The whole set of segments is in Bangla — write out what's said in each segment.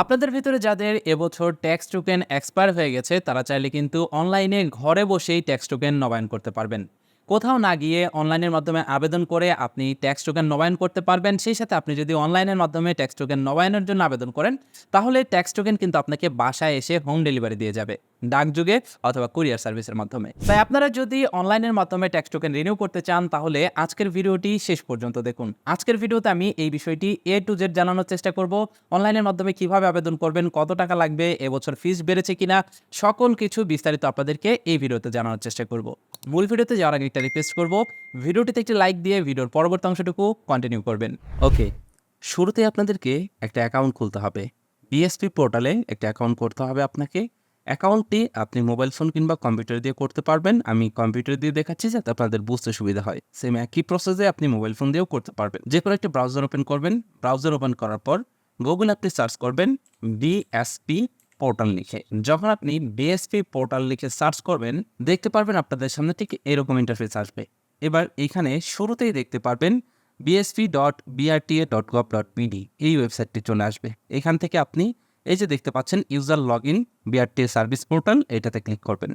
আপনাদের ভিতরে যাদের এবছর ট্যাক্স টোকেন এক্সপায়ার হয়ে গেছে, তারা চাইলে কিন্তু অনলাইনে ঘরে বসেই ট্যাক্স টোকেন নবায়ন করতে পারবেন। কোথাও না গিয়ে অনলাইনের মাধ্যমে আবেদন করে আপনি ট্যাক্স টোকেন নবায়ন করতে পারবেন। সেই সাথে আপনি যদি অনলাইনের মাধ্যমে ট্যাক্স টোকেন নবায়নের জন্য আবেদন করেন, তাহলে ট্যাক্স টোকেন কিন্তু আপনাকে বাসায় এসে হোম ডেলিভারি দিয়ে যাবে, ডাকযোগে অথবা কুরিয়ার সার্ভিসের মাধ্যমে। তাই আপনারা যদি অনলাইনের মাধ্যমে ট্যাক্স টোকেন রিনিউ করতে চান, তাহলে আজকের ভিডিওটি শেষ পর্যন্ত দেখুন। আজকের ভিডিওতে আমি এই বিষয়টি এ টু জেড জানানোর চেষ্টা করব, অনলাইনের মাধ্যমে কীভাবে আবেদন করবেন, কত টাকা লাগবে, এবছর ফিস বেড়েছে কিনা, সকল কিছু বিস্তারিত আপনাদেরকে এই ভিডিওতে জানানোর চেষ্টা করব। মূল ভিডিওতে যাওয়ার আগে রিকোয়েস্ট করব। ভিডিওটিতে একটি লাইক দিয়ে ভিডিওর পরবর্তী অংশটুকু কন্টিনিউ করবেন। ওকে শুরুতে আপনাদেরকে একটা অ্যাকাউন্ট খুলতে হবে। বিএসপি পোর্টালে একটা অ্যাকাউন্ট করতে হবে আপনাকে। অ্যাকাউন্টটি আপনি মোবাইল ফোন কিংবা কম্পিউটার দিয়ে করতে পারবেন। আমি কম্পিউটার দিয়ে দেখাচ্ছি যাতে আপনাদের বুঝতে সুবিধা হয়। সেম একই প্রসেসে আপনি মোবাইল ফোন দিয়েও করতে পারবেন। যে কোনো একটা ব্রাউজার ওপেন করবেন। ব্রাউজার ওপেন করার পর গুগল আপনি সার্চ করবেন বিএসপি পোর্টাল লিখে। যখন আপনি বিএসপি পোর্টাল লিখে সার্চ করবেন, দেখতে পারবেন আপনাদের সামনে ঠিক এরকম ইন্টারফেস আসবে। এবার এখানে শুরুতেই দেখতে পারবেন BSP dot BRTA dot gov dot PD এই ওয়েবসাইটটি চলে আসবে। এখান থেকে আপনি এই যে দেখতে পাচ্ছেন user log in BRTA service portal এটাতে ক্লিক করবেন।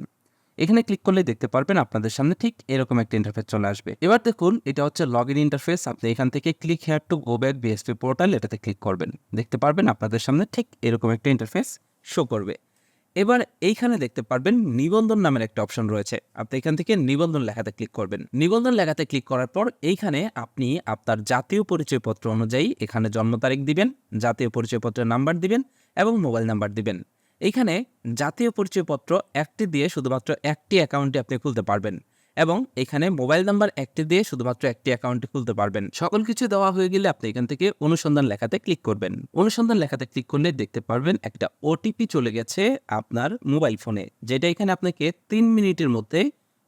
এখানে ক্লিক করলে দেখতে পারবেন আপনাদের সামনে ঠিক এরকম একটা ইন্টারফেস চলে আসবে। এবার দেখুন, এটা হচ্ছে লগ ইন ইন্টারফেস আপনি এখান থেকে click here to go back BSP portal এটাতে ক্লিক করবেন। দেখতে পারবেন আপনাদের সামনে ঠিক এরকম একটা ইন্টারফেস শো করবে। এবার এইখানে দেখতে পারবেন নিবন্ধন নামের একটা অপশন রয়েছে। আপনি এখান থেকে নিবন্ধন লেখাতে ক্লিক করবেন। নিবন্ধন লেখাতে ক্লিক করার পর এইখানে আপনি আপনার জাতীয় পরিচয়পত্র অনুযায়ী এখানে জন্ম তারিখ দিবেন, জাতীয় পরিচয়পত্রের নাম্বার দিবেন এবং মোবাইল নাম্বার দিবেন। এইখানে জাতীয় পরিচয়পত্র একটি দিয়ে শুধুমাত্র একটি অ্যাকাউন্টে আপনি খুলতে পারবেন। এবং এখানে মোবাইল নাম্বার একটি দিয়ে শুধুমাত্র একটি অ্যাকাউন্টে খুলতে পারবেন। সকল কিছু দেওয়া হয়ে গেলে আপনি এখান থেকে অনুসন্ধান লেখাতে ক্লিক করবেন। অনুসন্ধান লেখাতে ক্লিক করলে দেখতে পারবেন একটা ওটিপি চলে গেছে আপনার মোবাইল ফোনে, যেটা এখানে আপনাকে তিন মিনিটের মধ্যে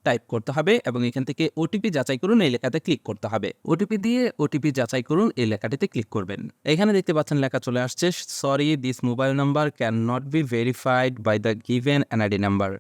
টাইপ করতে হবে এবং এখান থেকে ওটিপি যাচাই করুন, এই লেখাতে ক্লিক করতে হবে। ওটিপি দিয়ে ওটিপি যাচাই করুন, এই লেখাটিতে ক্লিক করবেন। এখানে দেখতে পাচ্ছেন লেখা চলে আসছে sorry this mobile number can not be verified by the given NID number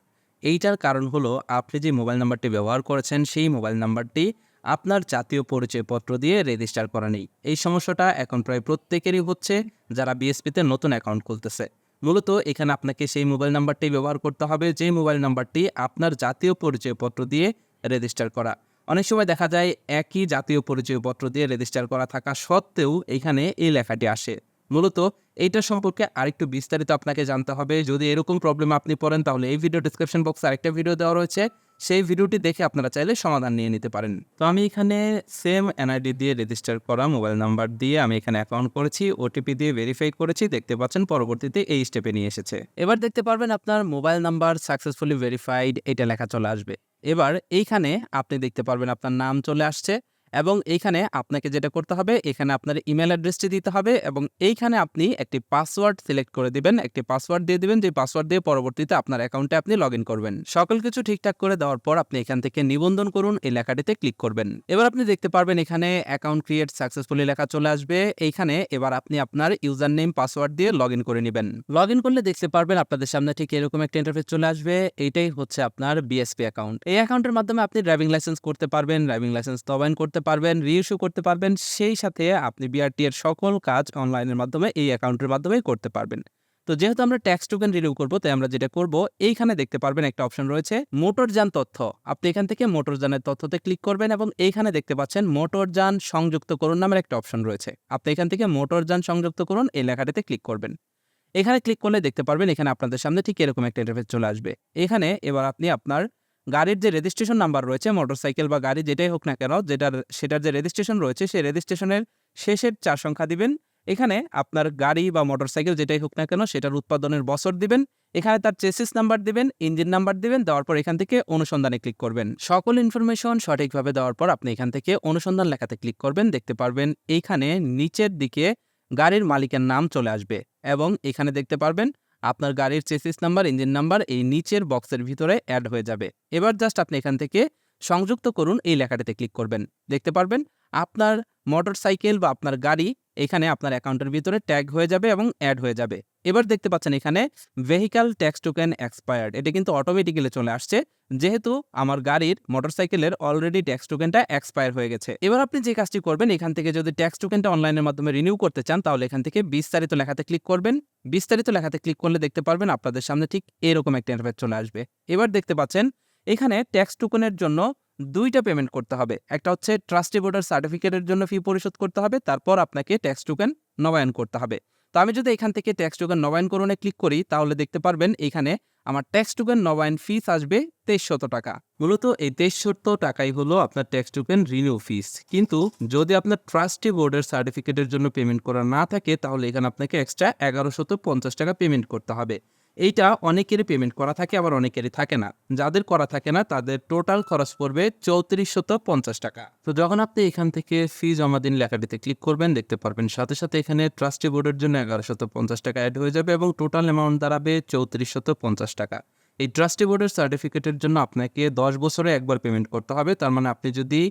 এইটার কারণ হলো, আপনি যে মোবাইল নাম্বারটি ব্যবহার করেছেন, সেই মোবাইল নাম্বারটি আপনার জাতীয় পরিচয়পত্র দিয়ে রেজিস্টার করা নেই। এই সমস্যাটা এখন প্রায় প্রত্যেকেরই হচ্ছে যারা বিএসপিতে নতুন অ্যাকাউন্ট খুলতেছে। মূলত এখানে আপনাকে সেই মোবাইল নাম্বারটি ব্যবহার করতে হবে, যে মোবাইল নাম্বারটি আপনার জাতীয় পরিচয়পত্র দিয়ে রেজিস্টার করা। অনেক সময় দেখা যায়, একই জাতীয় পরিচয়পত্র দিয়ে রেজিস্টার করা থাকা সত্ত্বেও এখানে এই লেখাটি আসে। মূলত এইটা সম্পর্কে আরেকটু বিস্তারিত আপনাকে জানতে হবে। যদি এরকম প্রবলেম আপনি পড়েন, তাহলে এই ভিডিও ডিসক্রিপশন বক্সে আরেকটা ভিডিও দেওয়া রয়েছে। সেই ভিডিওটি দেখে আপনারা চাইলে সমাধান নিয়ে নিতে পারেন। তো আমি এখানে সেম এনআইডি দিয়ে রেজিস্টার করা মোবাইল নাম্বার দিয়ে আমি এখানে অ্যাকাউন্ট করেছি ওটিপি দিয়ে ভেরিফাই করেছি। দেখতে পাচ্ছেন পরবর্তীতে এই স্টেপে নিয়ে এসেছে। এবার দেখতে পারবেন আপনার মোবাইল নাম্বার সাকসেসফুলি ভেরিফাইড এটা লেখা চলে আসবে। এবার এইখানে আপনি দেখতে পারবেন আপনার নাম চলে আসছে। এবং এইখানে আপনাকে যেটা করতে হবে, এখানে আপনার ইমেল অ্যাড্রেসটি দিতে হবে এবং এইখানে আপনি একটি পাসওয়ার্ড সিলেক্ট করে দিবেন। একটি পাসওয়ার্ড দিয়ে দিবেন যে পাসওয়ার্ড দিয়ে পরবর্তীতে আপনার অ্যাকাউন্টে আপনি লগ করবেন। সকল কিছু ঠিকঠাক করে দেওয়ার পর আপনি এখান থেকে নিবন্ধন করুন, এই লেখাটিতে ক্লিক করবেন। এবার আপনি দেখতে পারবেন এখানে অ্যাকাউন্ট ক্রিয়েট সাকসেসফুলি লেখা চলে আসবে। এইখানে এবার আপনি আপনার ইউজার নেম পাসওয়ার্ড দিয়ে লগ করে নেবেন। লগ করলে দেখতে পারবেন আপনাদের সামনে ঠিক এরকম একটা ইন্টারফেস চলে আসবে। এইটাই হচ্ছে আপনার বিএসপি অ্যাকাউন্ট এই অ্যাকাউন্টের মাধ্যমে আপনি ড্রাইভিং লাইসেন্স করতে পারবেন। ড্রাইভিং লাইসেন্স নবায়ন করতে পারবেন রিইস্যু করতে পারবেন, সেই সাথে আপনি বিআরটি এর সকল কাজ অনলাইনের মাধ্যমে এই অ্যাকাউন্টের মাধ্যমে করতে পারবেন। তো যেহেতু আমরা ট্যাক্স টোকেন রিনিউ করব, তাই আমরা যেটা করব, এইখানে দেখতে পারবেন একটা অপশন রয়েছে, মোটরযান তথ্য। আপনি এখান থেকে মোটরযানের তথ্যতে ক্লিক করবেন এবং এইখানে দেখতে পাচ্ছেন মোটরযান সংযুক্ত করুন নামের একটা অপশন রয়েছে। আপনি এখান থেকে মোটরযান সংযুক্ত করুন, এই লেখাটিতে ক্লিক করবেন। এখানে ক্লিক করলে দেখতে পারবেন এখানে আপনাদের সামনে ঠিক এরকম একটা ইন্টারফেস চলে আসবে। এখানে এবার আপনি আপনার গাড়ির যে রেজিস্ট্রেশন নাম্বার রয়েছে মোটরসাইকেল বা গাড়ি যেটাই হোক না কেন, যেটার, সেটার যে রেজিস্ট্রেশন রয়েছে, সেই রেজিস্ট্রেশনের শেষের চার সংখ্যা দিবেন। এখানে আপনার গাড়ি বা মোটরসাইকেল যেটাই হোক না কেন, সেটার উৎপাদনের বছর দিবেন। এখানে তার চেসিস নাম্বার দিবেন ইঞ্জিন নাম্বার দিবেন, দেওয়ার পর এখান থেকে অনুসন্ধানে ক্লিক করবেন। সকল ইনফরমেশন সঠিকভাবে দেওয়ার পর আপনি এখান থেকে অনুসন্ধান লেখাতে ক্লিক করবেন, দেখতে পারবেন এইখানে নিচের দিকে গাড়ির মালিকের নাম চলে আসবে এবং এখানে দেখতে পারবেন আপনার গাড়ির চেসিস নাম্বার, ইঞ্জিন নাম্বার এই নিচের বক্সের ভিতরে অ্যাড হয়ে যাবে। এবার জাস্ট আপনি এখান থেকে সংযুক্ত করুন, এই লেখাটিতে ক্লিক করবেন। দেখতে পারবেন, আপনার মোটরসাইকেল বা আপনার গাড়ি এখানে আপনার অ্যাকাউন্টের ভিতরে ট্যাগ হয়ে যাবে এবং অ্যাড হয়ে যাবে। এবার দেখতে পাচ্ছেন এখানে ভেহিক্যাল ট্যাক্স টোকেন এক্সপায়ার্ড। এটা কিন্তু অটোমেটিক্যালি চলে আসছে। যেহেতু আমার গাড়ির মোটরসাইকেলের অলরেডি ট্যাক্স টোকেনটা এক্সপায়ার হয়ে গেছে। এবার আপনি যে কাজটি করবেন, এখান থেকে যদি ট্যাক্স টোকেনটা অনলাইনের মাধ্যমে রিনিউ করতে চান, তাহলে এখান থেকে বিস্তারিত লেখাতে ক্লিক করবেন। বিস্তারিত লেখাতে ক্লিক করলে দেখতে পারবেন আপনাদের সামনে ঠিক এরকম একটা ইন্টারফেস চলে আসবে। এবার দেখতে পাচ্ছেন, এখানে ট্যাক্স টোকেনের জন্য দুইটা পেমেন্ট করতে হবে। একটা হচ্ছে ট্রাস্টি ভোটার সার্টিফিকেটের জন্য ফি পরিশোধ করতে হবে, তারপর আপনাকে ট্যাক্স টোকেন নবায়ন করতে হবে। তো আমি যদি এখান থেকে ট্যাক্স টোকেন নবায়ন করণে ক্লিক করি, তাহলে দেখতে পারবেন এখানে আমার ট্যাক্স টোকেন নবায়ন ফিস আসবে তেইশশত টাকা। মূলত এই তেইশশত টাকাই হলো আপনার ট্যাক্স টোকেন রিনিউ ফিস কিন্তু যদি আপনার ট্রাস্টি বোর্ডের সার্টিফিকেটের জন্য পেমেন্ট করা না থাকে, তাহলে এখানে আপনাকে এক্সট্রা এগারোশত পঞ্চাশ টাকা পেমেন্ট করতে হবে। এইটা অনেকেরই পেমেন্ট করা থাকে, আবার অনেকেরই থাকে না। যাদের করা থাকে না, তাদের টোটাল খরচ পড়বে চৌত্রিশশত পঞ্চাশ টাকা। তো যখন আপনি এখান থেকে ফি জমা দিন লেখাটিতে ক্লিক করবেন, দেখতে পারবেন সাথে সাথে এখানে ট্রাস্টি বোর্ডের জন্য এগারোশত পঞ্চাশ টাকা অ্যাড হয়ে যাবে এবং টোটাল অ্যামাউন্ট দাঁড়াবে চৌত্রিশশত পঞ্চাশ টাকা। এই ট্রাস্টি বোর্ডের সার্টিফিকেটের জন্য আপনাকে দশ বছরে একবার পেমেন্ট করতে হবে। তার মানে আপনি যদি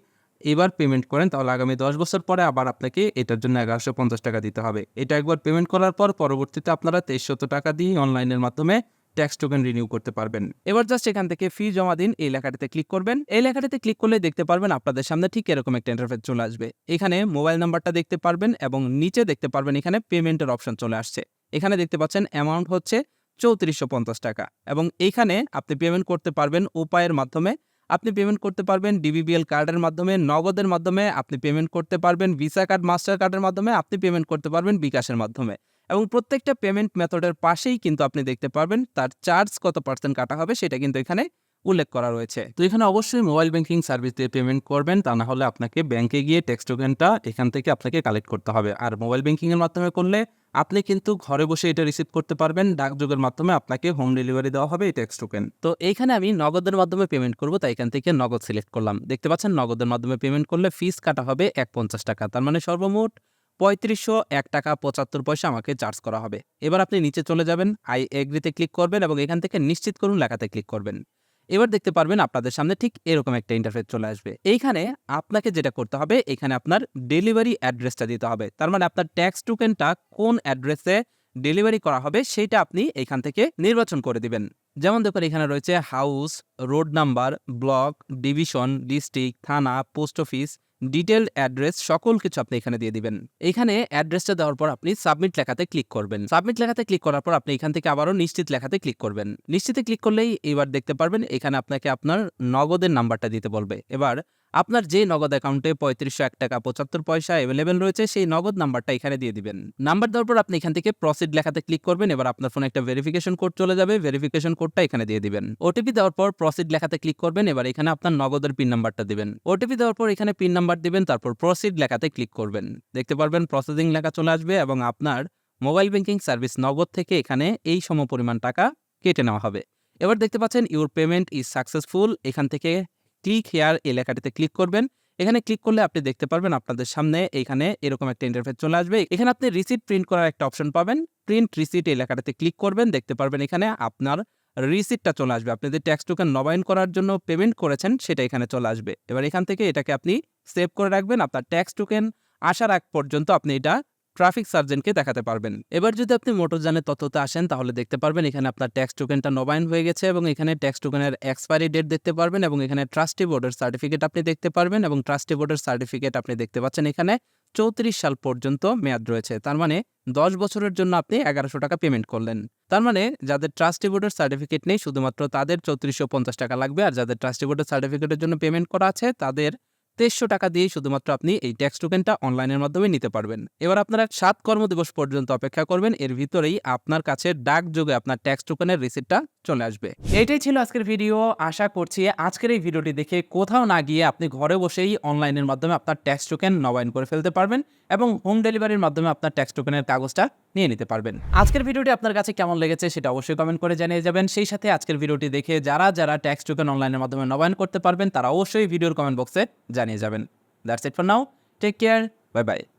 এবার পেমেন্ট করেন, তাহলে আগামী দশ বছর পরে আবার আপনাকে এটার জন্য এগারোশো পঞ্চাশ টাকা দিতে হবে। এটা একবার পেমেন্ট করার পর পরবর্তীতে আপনারা তেইশশত টাকা দিয়ে অনলাইনের মাধ্যমে ট্যাক্স টোকেন রিনিউ করতে পারবেন। এবার জাস্ট এখান থেকে ফি জমা দিন, এই লেখাটিতে ক্লিক করবেন। এই লেখাটিতে ক্লিক করলে দেখতে পারবেন আপনাদের সামনে ঠিক এরকম একটা ইন্টারফেস চলে আসবে। এখানে মোবাইল নাম্বারটা দেখতে পারবেন এবং নিচে দেখতে পারবেন এখানে পেমেন্টের অপশন চলে আসছে। এখানে দেখতে পাচ্ছেন অ্যামাউন্ট হচ্ছে চৌত্রিশশো পঞ্চাশ টাকা এবং এইখানে আপনি পেমেন্ট করতে পারবেন উপায়ের মাধ্যমে আপনি পেমেন্ট করতে পারবেন ডিবিবিএল কার্ডের মাধ্যমে, নগদের মাধ্যমে আপনি পেমেন্ট করতে পারবেন ভিসা কার্ড মাস্টার কার্ডের মাধ্যমে আপনি পেমেন্ট করতে পারবেন বিকাশের মাধ্যমে। এবং প্রত্যেকটা পেমেন্ট মেথডের পাশেই কিন্তু আপনি দেখতে পারবেন তার চার্জ কত পার্সেন্ট কাটা হবে সেটা কিন্তু এখানে উল্লেখ করা রয়েছে। তো এখানে অবশ্যই মোবাইল ব্যাংকিং সার্ভিস দিয়ে পেমেন্ট করবেন, তা না হলে আপনাকে ব্যাংকে গিয়ে ট্যাক্স টোকেনটা এখান থেকে আপনাকে কালেক্ট করতে হবে। আর মোবাইল ব্যাংকিংয়ের মাধ্যমে করলে আপনি কিন্তু ঘরে বসে এটা রিসিভ করতে পারবেন, ডাকযোগের মাধ্যমে আপনাকে হোম ডেলিভারি দেওয়া হবে এই ট্যাক্স টোকেন। তো এইখানে আমি নগদের মাধ্যমে পেমেন্ট করব, তাই এখান থেকে নগদ সিলেক্ট করলাম। দেখতে পাচ্ছেন নগদের মাধ্যমে পেমেন্ট করলে ফিস কাটা হবে এক পঞ্চাশ টাকা, তার মানে সর্বমোট পঁয়ত্রিশশো এক টাকা পঁচাত্তর পয়সা আমাকে চার্জ করা হবে। এবার আপনি নিচে চলে যাবেন, আই এগ্রিতে ক্লিক করবেন এবং এখান থেকে নিশ্চিত করুন লেখাতে ক্লিক করবেন। এবার দেখতে পারবেন আপনাদের সামনে ঠিক এরকম একটা ইন্টারফেস চলে আসবে। এইখানে আপনাকে যেটা করতে হবে, এখানে আপনার ডেলিভারি অ্যাড্রেসটা দিতে হবে। তার মানে আপনার ট্যাক্স টোকেনটা কোন অ্যাড্রেসে ডেলিভারি করা হবে, সেইটা আপনি এখান থেকে নির্বাচন করে দিবেন। যেমন দেখুন, এখানে রয়েছে house, road number, block, division, district, thana, post office detailed address, সকল কিছু আপনি এখানে দিয়ে দিবেন। এখানে অ্যাড্রেসটা দেওয়ার পর আপনি সাবমিট লেখাতে ক্লিক করবেন। সাবমিট লেখাতে ক্লিক করার পর আপনি এখান থেকে আবারও নিশ্চিত লেখাতে ক্লিক করবেন। নিশ্চিতে ক্লিক করলেই এবার দেখতে পারবেন, এখানে আপনাকে আপনার নগদের নাম্বারটা দিতে বলবে। এবার আপনার যে নগদ অ্যাকাউন্টে পঁয়ত্রিশশো এক টাকা পঁচাত্তর পয়সা অ্যাভেলেবেল রয়েছে, সেই নগদ নাম্বারটা এখানে দিয়ে দিবেন। নাম্বার দেওয়ার পর আপনি এখান থেকে প্রসিড লেখাতে ক্লিক করবেন, এবার আপনার ফোনে একটা ভেরিফিকেশন কোড চলে যাবে ভেরিফিকেশন কোডটা এখানে দিয়ে দিবেন। ওটিপি দেওয়ার পর প্রসিড লেখাতে ক্লিক করবেন, এবার এখানে আপনার নগদের পিন নাম্বারটা দিবেন। ওটিপি দেওয়ার পর এখানে পিন নাম্বার দিবেন, তারপর প্রসিড লেখাতে ক্লিক করবেন। দেখতে পারবেন প্রসেসিং লেখা চলে আসবে এবং আপনার মোবাইল ব্যাংকিং সার্ভিস নগদ থেকে এখানে এই সম পরিমাণ টাকা কেটে নেওয়া হবে। এবার দেখতে পাচ্ছেন ইউর পেমেন্ট ইজ সাকসেসফুল এখান থেকে ক্লিক হেয়ার এই লেখাটিতে ক্লিক করবেন। এখানে ক্লিক করলে আপনি দেখতে পারবেন আপনাদের সামনে এখানে এরকম একটা ইন্টারফেস চলে আসবে। এখানে আপনি রিসিট প্রিন্ট করার একটা অপশন পাবেন। প্রিন্ট রিসিট এই লেখাটাতে ক্লিক করবেন। দেখতে পারবেন এখানে আপনার রিসিটটা চলে আসবে। আপনি যে ট্যাক্স টোকেন নবায়ন করার জন্য পেমেন্ট করেছেন, সেটা এখানে চলে আসবে। এবার এখান থেকে এটাকে আপনি সেভ করে রাখবেন। আপনার ট্যাক্স টোকেন আসার আগ পর্যন্ত আপনি এটা ট্রাফিক সার্জেন্টকে দেখাতে পারবেন। এবার যদি আপনি মোটরযানের তথ্যতে আসেন, তাহলে দেখতে পারবেন এখানে আপনার ট্যাক্স টোকেনটা নবায়ন হয়ে গেছে এবং এখানে ট্যাক্স টোকেনের এক্সপায়ারি ডেট দেখতে পারবেন এবং এখানে ট্রাস্টি বোর্ডের সার্টিফিকেট আপনি দেখতে পারবেন এবং ট্রাস্টি বোর্ডের সার্টিফিকেট আপনি দেখতে পাচ্ছেন এখানে চৌত্রিশ সাল পর্যন্ত মেয়াদ রয়েছে। তার মানে দশ বছরের জন্য আপনি এগারোশো টাকা পেমেন্ট করলেন। তার মানে যাদের ট্রাস্টি বোর্ডের সার্টিফিকেট নেই, শুধুমাত্র তাদের চৌত্রিশশো পঞ্চাশ টাকা লাগবে। আর যাদের ট্রাস্টি বোর্ডের সার্টিফিকেটের জন্য পেমেন্ট করা আছে, তাদের তেইশশো টাকা দিয়ে শুধুমাত্র আপনি এই ট্যাক্স টোকেনটা অনলাইনের মাধ্যমে নিতে পারবেন। এবার আপনারা সাত কর্মদিবস পর্যন্ত অপেক্ষা করবেন, এর ভিতরেই আপনার কাছে ডাক যোগে আপনার ট্যাক্স টোকেনের রিসিপ্টটা চলে আসবে। এইটাই ছিল আজকের ভিডিও আশা করছি আজকের এই ভিডিওটি দেখে কোথাও না গিয়ে আপনি ঘরে বসেই অনলাইনের মাধ্যমে আপনার ট্যাক্স টোকেন নবায়ন করে ফেলতে পারবেন এবং হোম ডেলিভারির মাধ্যমে আপনার ট্যাক্স টোকেনের কাগজটা নিয়ে নিতে পারবেন। আজকের ভিডিওটি আপনার কাছে কেমন লেগেছে সেটা অবশ্যই কমেন্ট করে জানিয়ে যাবেন। সেই সাথে আজকের ভিডিওটি দেখে যারা যারা ট্যাক্স টোকেন অনলাইনের মাধ্যমে নবায়ন করতে পারবেন, তারা অবশ্যই ভিডিওর কমেন্ট বক্সে জানিয়ে যাবেন that's it for now take care bye bye